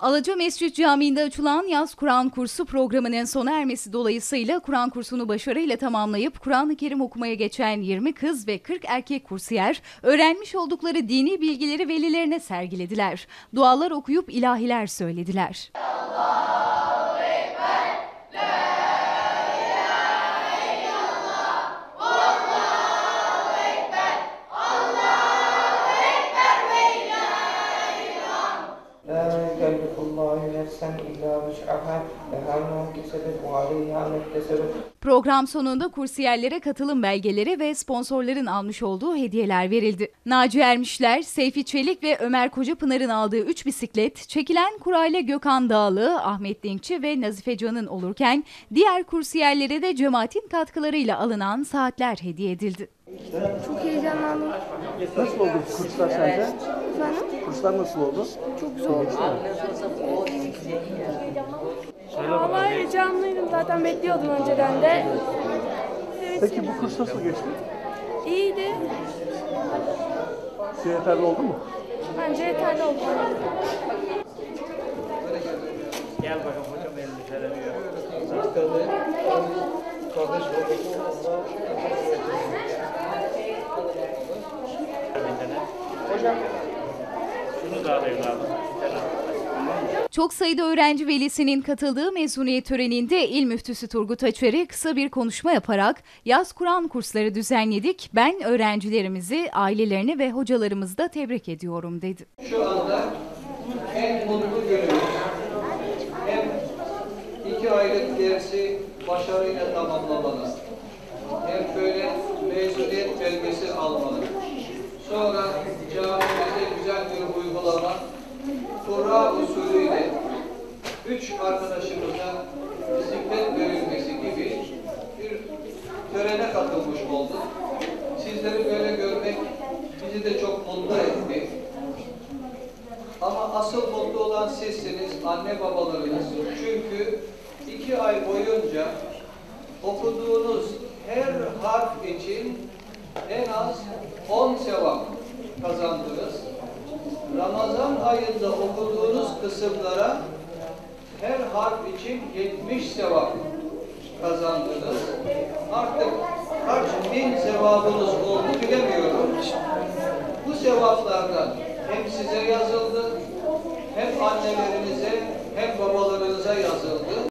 Alaca Mescid Camii'nde açılan yaz Kur'an kursu programının sona ermesi dolayısıyla Kur'an kursunu başarıyla tamamlayıp Kur'an-ı Kerim okumaya geçen 20 kız ve 40 erkek kursiyer öğrenmiş oldukları dini bilgileri velilerine sergilediler. Dualar okuyup ilahiler söylediler. الله نفسا إلا وسعها لها ما كسبت وعليها ما اكتسبت Program sonunda kursiyerlere katılım belgeleri ve sponsorların almış olduğu hediyeler verildi. Naci Ermişler, Seyfi Çelik ve Ömer Kocapınar'ın aldığı 3 bisiklet, çekilen kurayla Gökhan Dağlı, Ahmet Dinkçi ve Nazife Can'ın olurken diğer kursiyerlere de cemaatin katkılarıyla alınan saatler hediye edildi. Çok heyecanlandım. Nasıl oldu kurslar sence? Efendim? Kurslar nasıl oldu? Çok zor. Vallahi heyecanlıydım zaten bekliyordum önceden de. Evet, Peki bu kurs nasıl geçti? iyiydi. Size yeterli oldu mu? Bence yeterli oldu. Çok sayıda öğrenci velisinin katıldığı mezuniyet töreninde İl Müftüsü Turgut Açeri kısa bir konuşma yaparak yaz Kur'an kursları düzenledik. Ben öğrencilerimizi, ailelerini ve hocalarımızı da tebrik ediyorum dedi. şu anda en mutlu günümüz. Hem iki aylık dersi başarıyla tamamlamalı. Hem böyle mezuniyet belgesi almalı. Sonra camimizde güzel bir uygulama. Kura usulüyle üç arkadaşımıza bisiklet verilmesi gibi bir törene katılmış olduk. Sizleri böyle görmek bizi de çok mutlu etti. Ama asıl mutlu olan sizsiniz, anne babalarınız. Çünkü iki ay boyunca okuduğunuz her harf için en az 10 sevap kazandınız. Ramazan ayında okuduğunuz kısımlara her harf için 70 sevap kazandınız. Artık kaç bin sevabınız oldu bilemiyorum. Bu sevaplardan hem size yazıldı, hem annelerinize.